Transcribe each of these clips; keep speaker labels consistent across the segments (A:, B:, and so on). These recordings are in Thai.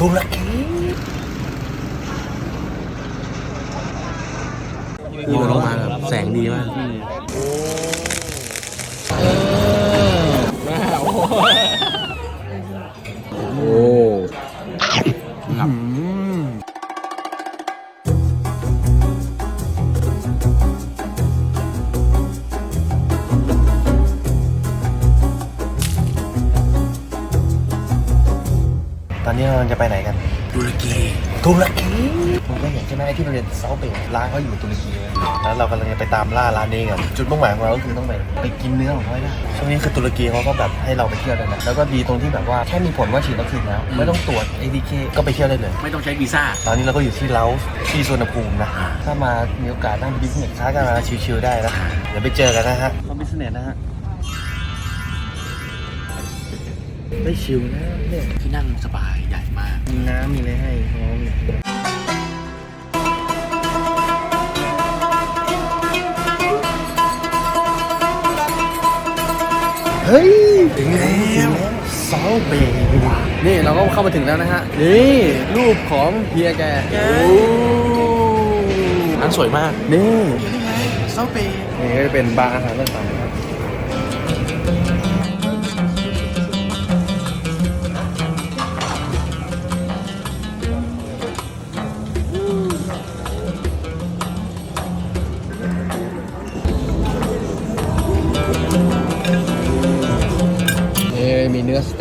A: ตุรกี
B: โยนลงมาแบบแสงดีมาก
A: โอ้ นนี้เราจะไปไหนกัน
B: ตุรกี
A: ตุรกีผมก็เห็นใช่ไหมไอ้ที่เราเรียนเซาเบร้านเขาอยู่ตุรกีเลยแล้วเรากำลังจะไปตามล่าร้านนี้กันจุดมุ่งหมายของเราก็คือต้องไปไปกินเนื้อของเขาให้ได้ช่วงนี้คือตุรกีเขาก็แบบให้เราไปเที่ยวได้นะแล้วก็ดีตรงที่แบบว่าแค่มีผลว่าฉีดวัคซีนแล้วไม่ต้องตรวจ ATK ก็ไปเที่ยวได้เลย
B: ไม่ต้องใช้วีซ่า
A: ตอนนี้เราก็อยู่ที่เลาส์ที่สวนภูมินะถ้ามามีโอกาสนั่งบิสเนสค้ากันมาชิวๆได้นะเดี๋ยวไปเจอกันนะฮะต้องบิสเนสนะฮะ ได้ชิวนะเนี่ย
B: ที่นั่งสบายใหญ่มาก
A: มีน้ำมีอะไรให้พร้อมเลยเฮ้ยถึงแล้วเซาเบย์
C: นี่เราก็เข้ามาถึงแล้วนะฮะ นี่รูปของเฮียแกโอ้
B: ร้านสวยมาก
C: นี่
B: เซาเป
C: นี่ก็จะเป็นบาร์อาหารต่าง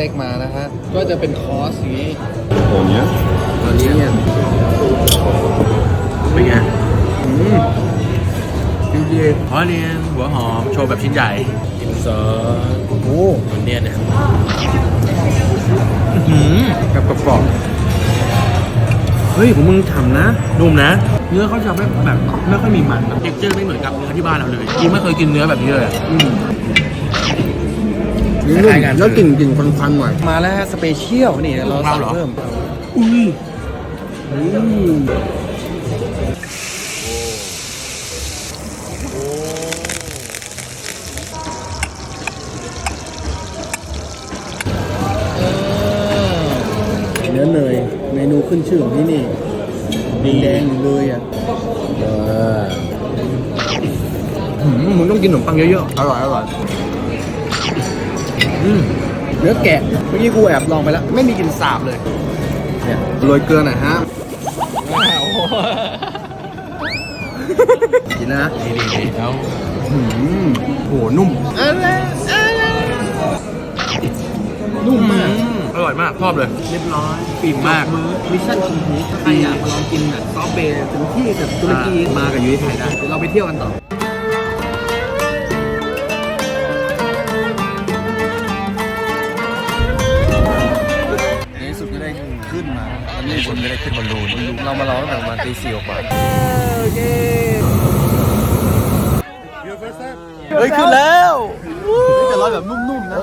C: ต็กมานะฮะก็จะเป็นคอร์สอย่างนี้ตัวนี้ตัวนี้เนี่ย
B: เป็นไง
C: อืมดีดี
B: หอเรียนหัวหอมโชว์แบบชิ้นใหญ่กินซอส
C: โอ้โห
B: มันเนี่ยเนี่ยอื้อหือ
C: แบบกรอบๆเฮ้ยผมมึงฉ่ำนะ
B: นุ่มนะ
C: เนื้อเขาจะไม่แบบไม่ค่อยมีมันนะ
B: เท็กเจอร์ไม่เหมือนกับเนื้อที่บ้านเราเลยจริงไม่เคยกินเนื้อแบบนี้เลยอะ
C: อืม
B: คล้ายๆกัน
C: แล้วกลิ่นกลิ่นควันๆหน่อยมาแล้วฮะสเปเชียลนี่เรา
B: ของเรา
C: สั่ง
B: เหรอ
C: เพิ่ม
B: อุ้ย
C: อืมเนื้อเนยเมนูขึ้นชื่อของที่นี่แดงๆอยู่เลยอะหืมมึงต้องกินขนมปังเยอะๆ อร่อยอร่อยอืม เนื้อแกะเมื่อกี้กูแอบลองไปแล้ว ไม่มีกลิ่นสาบเลย เนี่ยโรยเกลือหน่อยฮะกินนะ
B: ดีดีดีแล้ว
C: หืมโหนุ่มนุ่มมาก
B: อร่อยมาก ชอบเลย
C: เรียบร้อย
B: ปิ่มมาก
C: มือมิชชั่นคอมพลีทใครอยากมาลองกินแบบซอฟต์เบย์ถึงที่แบบตุรกีมากับยุ้ยไทยได้เดี๋ยวเราไปเที่ยวกันต่อ ไม่ได้ขึ้นบอลลูนเรามาร้องตั้งแต่ประมาณตีสี่กว่า
A: เฮ้ยขึ้นแล้วแต่ร้อยแบบนุ่มๆนะ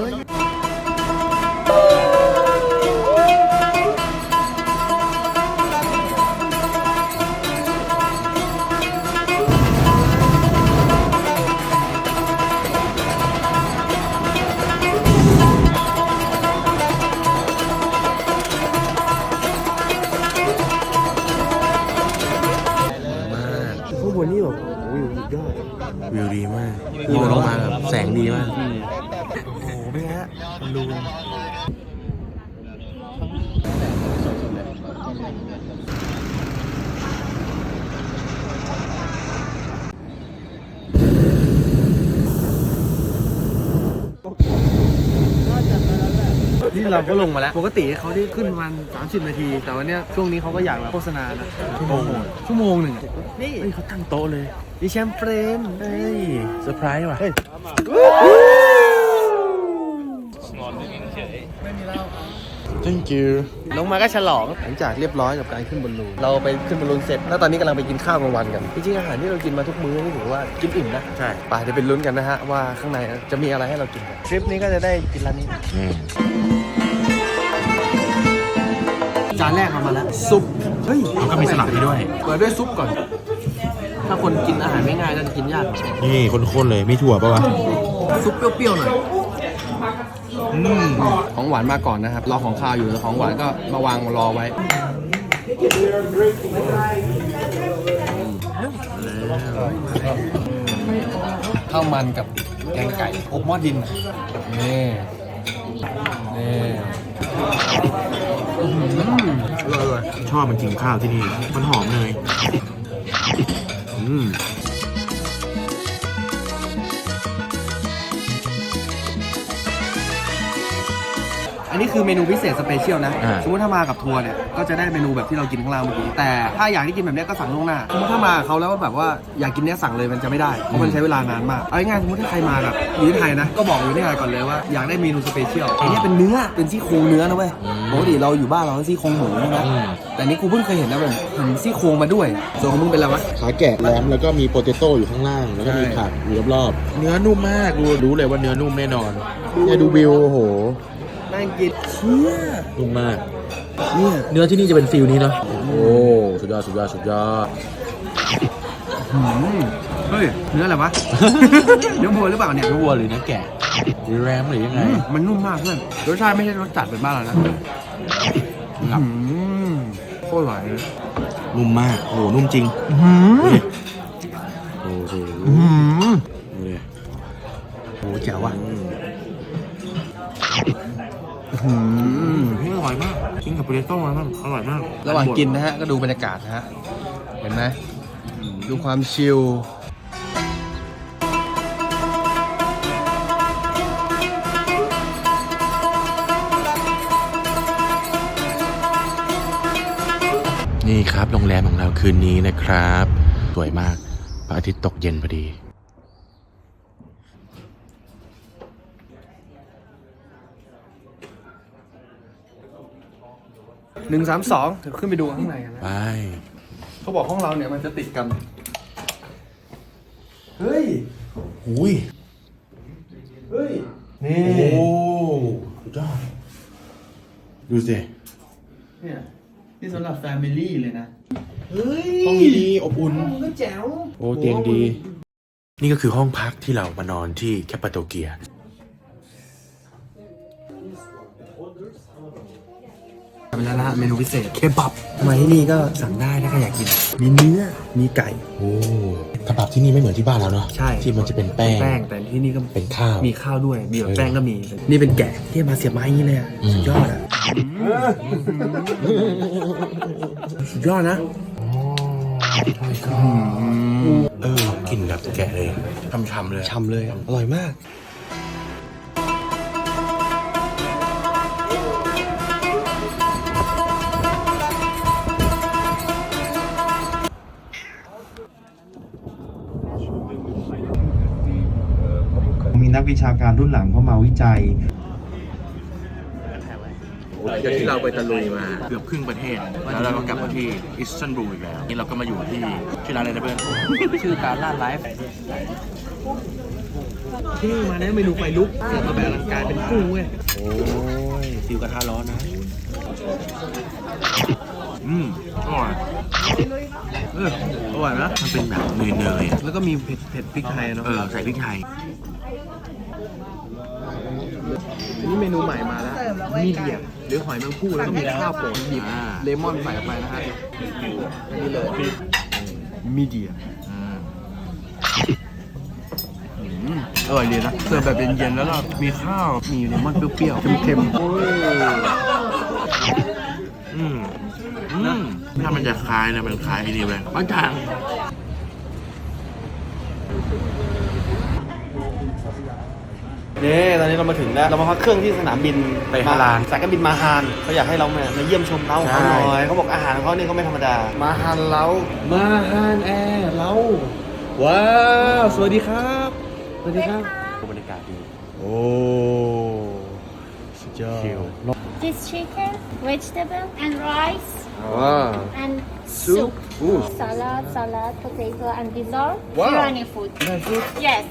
B: โยนลงมาแบบแสงดีมาก
A: โอ้โหเป็นไงฮะบอลลูน
C: นี่เราก็ลงมาแล้ว ปกติเขาได้ขึ้นประมาณ30 นาที แต่วันเนี้ยช่วงนี้เขาก็อยากแบบโฆษณานะชั่วโมงชั่วโมงหนึ่งนี่
B: เฮ้ยเขาตั้งโต๊ะเลย
C: ดิแชมเปญ
B: เฮ้ยเซอร์ไพรส์ว่ะ thank you
C: ลงมาก็ฉลอง หลังจากเรียบร้อยกับการขึ้นบอลลูน เราไปขึ้นบอลลูนเสร็จ แล้วตอนนี้กำลังไปกินข้าวกลางวันกัน จริงๆอาหารที่เรากินมาทุกมื้อนี่ถือว่ากินอิ่มนะ
B: ใช่
C: ไปเดี๋ยวไปลุ้นกันนะฮะว่าข้างในจะมีอะไรให้เรากินกันทริปนี้ก็จะได้กินร้านนี้
B: อืม
C: จานแรกเอามาแล้ว ซุป เฮ้ย
B: แล้วก็มีสลัดให้ด้วย
C: เปิดด้วยซุปก่อน ถ้าคนกินอาหารไม่ง่ายน่าจะกินยาก
B: นี่ข้นๆเลยมีถั่วปะวะ
C: ซุปเปรี้ยวๆหน่อย
A: ของหวานมาก่อนนะครับ รอของข้าวอยู่แล้วของหวานก็มาวางรอไว้ข้าวมันกับแกงไก่อบหม้อดิน นี่ นี่อื้อหืออร่อย
B: ชอบมันกินข้าวที่นี่ มันหอมเลย อืม
A: นนี้คือเมนูพิเศษสเปเชียลนะ
B: อ่า
A: สมมติถ้ามากับทัวร์เนี่ย ก็จะได้เมนูแบบที่เรากินข้างล่างเมื่อกี้ แต่ถ้าอยากที่กินแบบเนี้ยก็สั่งล่วงหน้า สมมติถ้ามากับเขาแล้วแบบว่าอยากกินเนี้ยสั่งเลยมันจะไม่ได้ เพราะมันใช้เวลานานมาก เอาง่ายๆสมมติถ้าใครมาแบบอยู่ที่ไทยนะ ก็บอกอยู่ที่ไทยก่อนเลยว่าอยากได้เมนูสเปเชียลอันเนี้ยเป็นเนื้อ เป็นซี่โครงเนื้อนะเว้ย ปกติเราอยู่บ้านเราก็ซี่โครงหมูใช่ไหม
B: อืม
A: แต่นี่กูเพิ่งเคยเห็นนะแบบเห็นซี่โครงมาด้วย ส่วนของมึงเป็นอะไรวะ
B: ขาแกะแหลมแล้วก็มีโปเตโต้อยู่ข้างล่าง แล้วก็มีผักอยู่รอบๆเนื้อนุ่มมากรู้รู้เลยว่าเนื้อนุ่มแน่นอนเนี่ยดูวิวโอ้โห
A: น่ากินเชี่ย
B: นุ่มมาก
A: เนี่ย
B: เนื้อที่นี่จะเป็นฟิลนี้เนาะโอ้สุดยอดสุดยอดสุดยอด
A: หืมเฮ้ยเนื้ออะไรวะ เนื้อวัวหรือเปล่าเนี่ย
B: เนื้อวัวหรือเนื้อแกะหรือแรมหรือยังไง
A: อืมมันนุ่มมากเพื่อนรสชาติไม่ใช่รสจัดเป็นบ้านเรานะ
B: ครับ
A: อืมโคตรอร่อยเลย
B: นุ่มมากโอ้โหนุ่มจริง
A: อืม
B: โอ้โห
A: อืม
B: ดูดิ
A: โหแจ๋วว่ะ
B: อืม
A: อืม
B: เฮ้ยอร่อยมากกินกับโปเตโต้มันอร่อยมาก
A: ระหว่างกินนะฮะก็ดูบรรยากาศนะฮะเห็นไหมดูความชิล
B: นี่ครับโรงแรมของเราคืนนี้นะครับ สวยมากพระอาทิตย์ตกเย็นพอดี
A: หนึ่งสามสองเดี๋ยวขึ้นไปดูข้างในกันนะ
B: ไป
A: เขาบอกห้องเราเนี่ยมันจะติดกัน เฮ้ย
B: หุย
A: เฮ้ย นี่
B: โอ้สุดยอดดูสิ
A: เนี่ยนี่สำหรับแฟมิลี่เลยนะ
B: เฮ้ยห้องดีอบอุ่น
A: ก็แจ๋ว
B: โอ้เตียงดี นี่ก็คือห้องพักที่เรามานอนที่แคปปาโตเกีย
A: เป็นแล้วนะฮะเมนูพิเศษเคบับมาที่นี่ก็สั่งได้ถ้าใครอยากกิน มีเนื้อมีไก่
B: โอ้กระบับที่นี่ไม่เหมือนที่บ้านเราเนาะ
A: ใช่
B: ที่มันจะเป็นแป้ง
A: แป้งแต่ที่นี่ก็
B: เป็นข้าว
A: มีข้าวด้วยมีแบบ
B: เออ
A: แป้งก็มี นี่เป็นแกะที่มาเสียบไม้อย่างนี้เลยอะ
B: อืม
A: สุดยอดอะสุดยอดนะ
B: เออกินแบบแกะเลยช่ำๆเลย
A: ฉ่ำเลยอะอร่อยมาก
D: นักวิชาการรุ่นหลังเข้ามาวิจัย
B: หลังจากที่เราไปตะลุยมาเกือบครึ่งประเทศ แล้วเราก็กลับมาที่อิสตันบูลอีกแล้ว นี่เราก็มาอยู่ที่ชื่อร้านอะไรนะเพื่อน
A: ชื่อการล่าไลฟ์ที่นี่มาได้เมนูไฟลุกเสิร์ฟมาแบบอลังการเป็นกุ้งเว้ย
B: โอ้ยฟิวกระทะร้อนนะ อืมอร่อย
A: เอออร่อยนะ
B: มันเป็นแบบเนยๆอะ
A: แล้วก็มีเผ็ดเผ็ดพริกไทยเนาะ
B: เออใส่พริกไทย
A: อันนี้เมนูใหม่มาแล้วมีเดียมหรือหอยแมงผู้แล้วก็มีข้าวโป่งดิบ
B: อ่า
A: เลมอนใส่เข้าไปนะฮะอันนี้เลยมีเดียม
B: อืม
A: อร่อยดีนะเสิร์ฟแบบเย็นๆแล้วก็มีข้าวมีเลมอนเปรี้ยวๆเค็มๆโอ้ย
B: อืมอืมถ้ามันจะคล้ายนะมันคล้ายไอ้นี่เลยบางทาง
C: นี่ตอนนี้เรามาถึงแล้ว เรามาพักเครื่องที่สนามบิน
B: ไปฮาลาล
C: สายการบินมาฮานเขาอยากให้เรามามาเยี่ยมชมเล้าของเขา
B: ใช่
C: หน่อยเขาบอกอาหารของเขานี่เขาไม่ธรรมดา มาฮานเล้า
A: มาฮานแอร์เราว้าว สวัสดีครับ สวัสดีครับ
B: บรรยากาศดี
C: โอ้สุดยอด
B: ชิล
E: This chicken, vegetable, and rice,
C: ว้าว
E: and
C: Soup.
E: soup,
C: Ooh.
E: salad, salad, potato, and dessert.
C: Wow.
E: Irani food. Yes.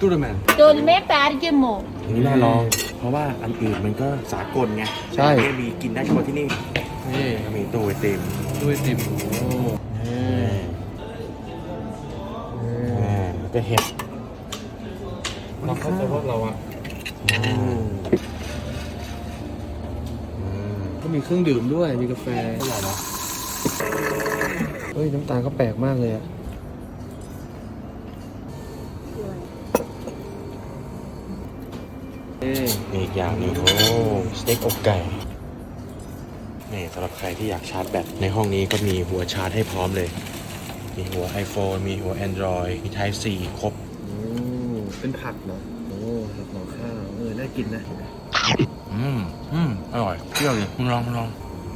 A: ตูดแมน
E: Dolme bergamo.
B: อันนี้น่าลอง เพราะว่าอันอื่นมันก็สากลไง
A: ใช่
B: ไม่มีกินได้เฉพาะที่นี่
A: นี่
B: มีตู้ไอติม
A: ด้วยติมโอ้
B: อ่าก็เห็ด
A: เราเข้าใจว่าเราอะมีเครื่องดื่มด้วยมีกาแฟเท่าไหร่นะเฮ้ยน้ำตาลก็แปลกมากเลยอะ
B: มีอีกอย่างหนึ่งโอ้สเต็กอกไก่นี่สำหรับใครที่อยากชาร์จแบตในห้องนี้ก็มีหัวชาร์จให้พร้อมเลย มีหัว iPhone มีหัว Android มี Type C ครบ
A: โอ้เป็นผักเนาะโอ้ผักห่อข้าวเออน่ากินนะ
B: อืมอืมอร่อยเปรี้ยวเลยมึงลองมึงลอง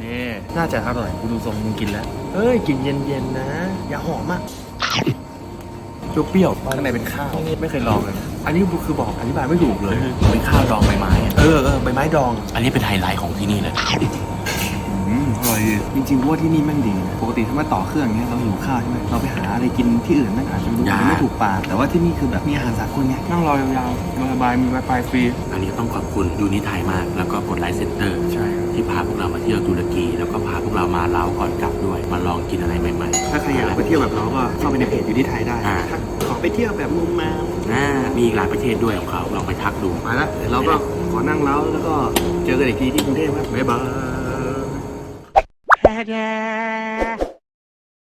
A: นี่น่าจะอร่อยกูดูทรงมึงกินแล้วเอ้ยกินเย็นๆนะ อย่าหอมอะ เปรี้ยวๆข้างในเป็นข้าวไม่เคยลองเลย อันนี้คือบอกอธิบายไม่ถูกเลย
B: เป็นข้าวดองใบไม้อะ
A: เออเออใบไม้ดอง
B: อันนี้เป็นไฮไลท์ของที่นี่เลย
A: อืมอร่อยดีจริงๆว่าที่นี่แม่งดีนะปกติถ้ามาต่อเครื่องเงี้ยเราหิวข้าวใช่ไหมเราไปหาอะไรกินที่อื่นแม่งอาจจะดู
B: ยาก
A: ไม่ถูกปากแต่ว่าที่นี่คือแบบมีอาหารสากลไงนั่งรอยาวๆสบายๆมีไวไฟฟรี
B: อันนี้ต้องขอบคุณยูนิไทยมาก แล้วก็กดไลค์เซ็นเตอร์
A: ใช่
B: ที่พาพวกเรามาเที่ยวตุรกี แล้วก็พาพวกเรามาเล้าก่อนกลับด้วย มาลองกินอะไรใหม่ๆ
A: ถ้าใครอยากไปเที่ยวแบบเราก็เข้าไปในเพจอยู่ที่ไทยได้
B: อ่า
A: ถ้าขอไปเที่ยวแบบมุมมาม
B: อ่ามีอีกหลายประเทศด้วยของเขาลองไปทักดู
A: มาแล้วเดี๋ยวเราก็ขอนั่งเล้าแล้วก็เจอกันอีกทีที่กรุงเทพครับบ๊ายบาย